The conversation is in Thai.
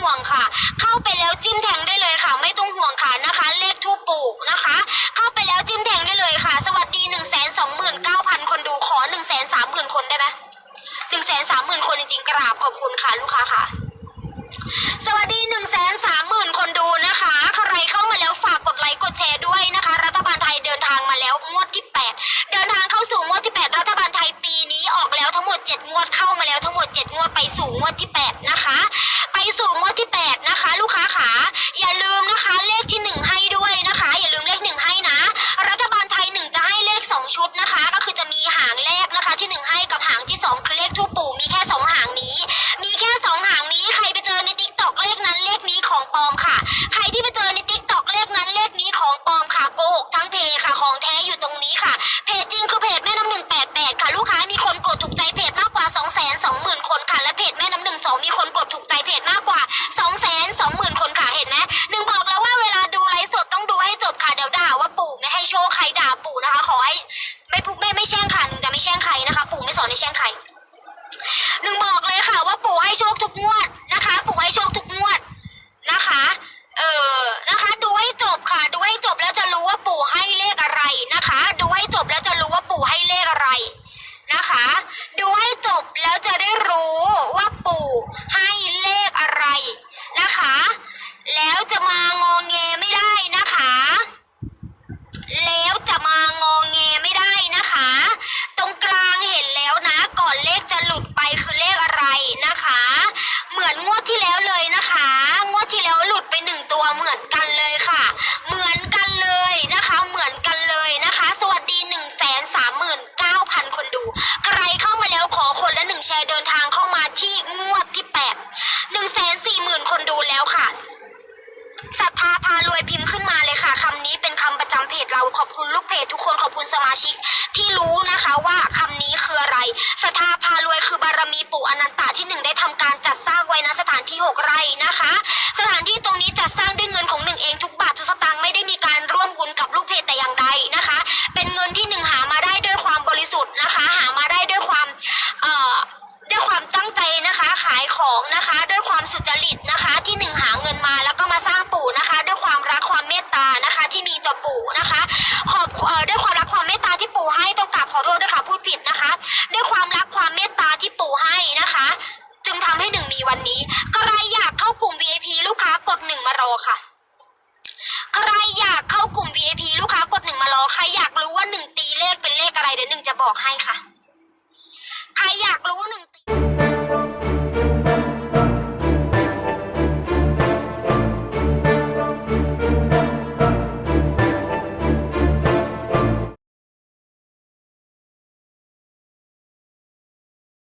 ห่วงค่ะ เข้าไปแล้วจิ้มแทงได้เลยค่ะ ไม่ต้องห่วงค่ะนะคะ เลขทูปปูกนะคะ เข้าไปแล้วจิ้มแทงได้เลยค่ะ สวัสดี1นึ่งแสนสองหมื่นเก้าพันคนดูขอ1นึ่งแสนสามหมื่นคนได้ไหมหนึ่งแสนสามหมื่นคนจริงๆกราบขอบคุณค่ะลูกค้าค่ะ สวัสดี มากกว่าสองแสนสองหมื่นคนค่ะเห็นไหมหนึ่งบอกแล้วว่าเวลาดูไลฟ์สดต้องดูให้จบค่ะเดี๋ยวด่าว่าปู่ไม่ให้โชคใครด่าปู่นะคะ ขอให้ไม่พูไม่ไม่แช่งค่ะหนึ่งจะไม่แช่งใครนะคะ ปู่ไม่สอนให้แช่งใครหนึ่งบอกเลยค่ะว่าปู่ให้โชคทุกงวดนะคะ ปู่ให้โชคทุกงวดนะคะ เออนะคะ ดูให้จบค่ะ ดูให้จบแล้วจะรู้ว่าปู่ให้เลขอะไรนะคะ ดูให้จบแล้วจะรู้ว่าปู่ให้เลขอะไรนะคะ ดูให้จบแล้วจะได้รู้ว่าปู่ให้เลขอะไรนะคะ แล้วจะมางองแงไม่ได้นะคะ แล้วจะมางองแงไม่ได้นะคะ ตรงกลางเห็นแล้วนะ ก่อนเลขจะหลุดไปคือเลขอะไรนะคะ เหมือนงวดที่แล้วเลยนะคะ งวดที่แล้วหลุดไปหนึ่งตัวเหมือนกันเลยค่ะ เหมือนกันเลยนะคะ เหมือนกันเลยนะคะ สวัสดีหนึ่งแสนสามหมื่นเก้าพันคนดู ใครเข้ามาแล้วขอคนละหนึ่งแชร์เดินทางเข้ามาที่งวดที่แปดหนึ่งแสนสี่หมื่นคนดูแล้วค่ะ ศรัทธาพารวยพิมพ์ขึ้นมาเลยค่ะคำนี้เป็นคำประจำเพจเราขอบคุณลูกเพจทุกคนขอบคุณสมาชิก ที่รู้นะคะว่าคำนี้คืออะไรศรัทธาพารวยคือบารมีปู่อนันตะที่หนึ่งได้ทำการจัดสร้างไว้ณสถานที่หกไร่นะคะ สถานที่ต ขายของนะคะ ด้วยความสุจริตนะคะ ที่หนึ่งหาเงินมาแล้วก็มาสร้างปู่นะคะ ด้วยความรักความเมตตานะคะ ที่มีต่อปู่นะคะขอบเอ่อด้วยความรักความเมตตาที่ปู่ให้ต้องกราบขอโทษด้วยค่ะพูดผิดนะคะ ด้วยความรักความเมตตาที่ปู่ให้นะคะ จึงทำให้หนึ่งมีวันนี้ใครอยากเข้ากลุ่ม VIP ลูกค้ากดหนึ่งมารอค่ะใครอยากเข้ากลุ่ม VIP ลูกค้ากดหนึ่งมารอใครอยากรู้ว่าหนึ่งตีเลขเป็นเลขอะไรเดี๋ยวหนึ่งจะบอกให้ค่ะ ใครอยากรู้หนึ่งตี